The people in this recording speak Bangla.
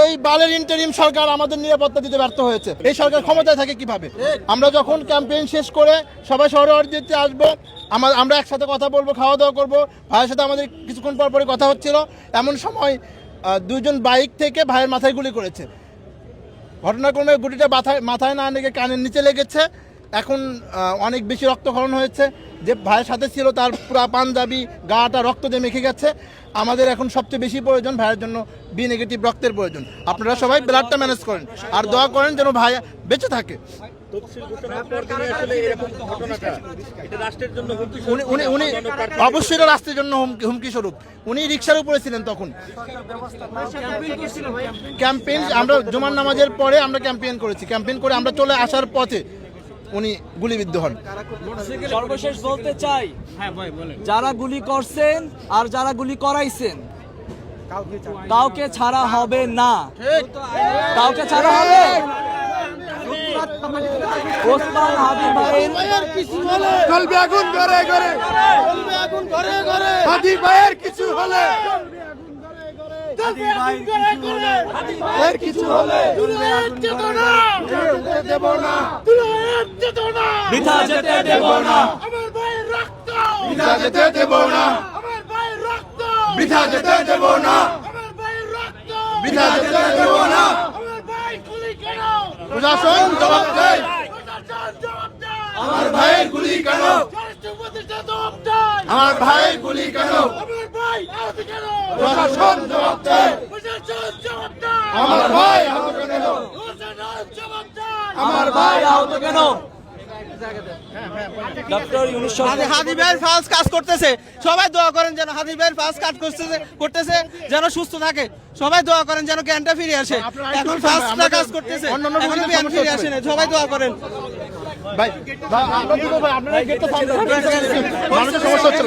এই বালের ইন্টারিম সরকার আমাদের নিরাপত্তা দিতে ব্যর্থ হয়েছে। এই সরকার ক্ষমতায় থাকে কীভাবে? আমরা যখন ক্যাম্পেইন শেষ করে সবাই শহরে দিতে আসব আমার আমরা একসাথে কথা বলব, খাওয়া দাওয়া করব। ভাইয়ের সাথে আমাদের কিছুক্ষণ পর পরে কথা হচ্ছিল। এমন সময় দুজন বাইক থেকে ভাইয়ের মাথায় গুলি করেছে। ঘটনাক্রমে গুলিটা মাথায় মাথায় না লেগে কানের নিচে লেগেছে। এখন অনেক বেশি রক্তক্ষরণ হয়েছে। যে ভাইয়ের সাথে ছিল তার পুরা পাঞ্জাবি, গাটা, রক্ত দিয়ে মেখে গেছে। আমাদের এখন সবচেয়ে বেশি প্রয়োজন ভাইয়ের জন্য বি নেগেটিভ রক্তের প্রয়োজন। আপনারা সবাই ব্লাডটা ম্যানেজ করেন। আর দোয়া করেন যেন ভাই বেঁচে থাকে। উনি উনি অবশ্যই রাষ্ট্রের জন্য হুমকি হুমকি স্বরূপ। উনি রিক্সার উপরে ছিলেন তখন। ক্যাম্পেইন আমরা জুমার নামাজের পরে আমরা ক্যাম্পেইন করেছি। ক্যাম্পেইন করে আমরা চলে আসার পথে উনি গুলিবিদ্ধ হন। সর্বশেষ বলতে চাই যারা গুলি করছেন আর যারা গুলি করাইছেন কাউকে ছাড়া হবে না। কাউকে ছাড়া হবে? ওসমান হাবিব ভাইয়ের চলবে আগুন ঘরে ঘরে হাদি ভাইয়ের কিছু হলে। কিছু হলে। দেব না। বৃথা যেতে দেব না। বৃথা যেতে দেব না। বৃথা যেতে দেব না। বৃথা যেতে দেব না। প্রশাসন জবাব দেয়। আমার ভাইয়ের গুলি কেন? আমার ভাইয়ের গুলি কেন? প্রশাসন জবাব দেয়। আমার ভাই আহত কেন? আমার ভাই আহত কেন হাদি ভাইয়ের কাজ করতেছে সবাই দোয়া করেন যেন হাদি ভাইয়ের ফার্স্ট কাজ করতেছে করতেছে যেন সুস্থ থাকে সবাই দোয়া করেন যেন জ্ঞানটা ফিরে আসে এখন কাজ করতেছে এখনও জ্ঞান ফিরে আসে না সবাই দোয়া করেন ভাই ভাই, আমরা দিব ভাই আপনারা গেটটা সমস্যা হচ্ছে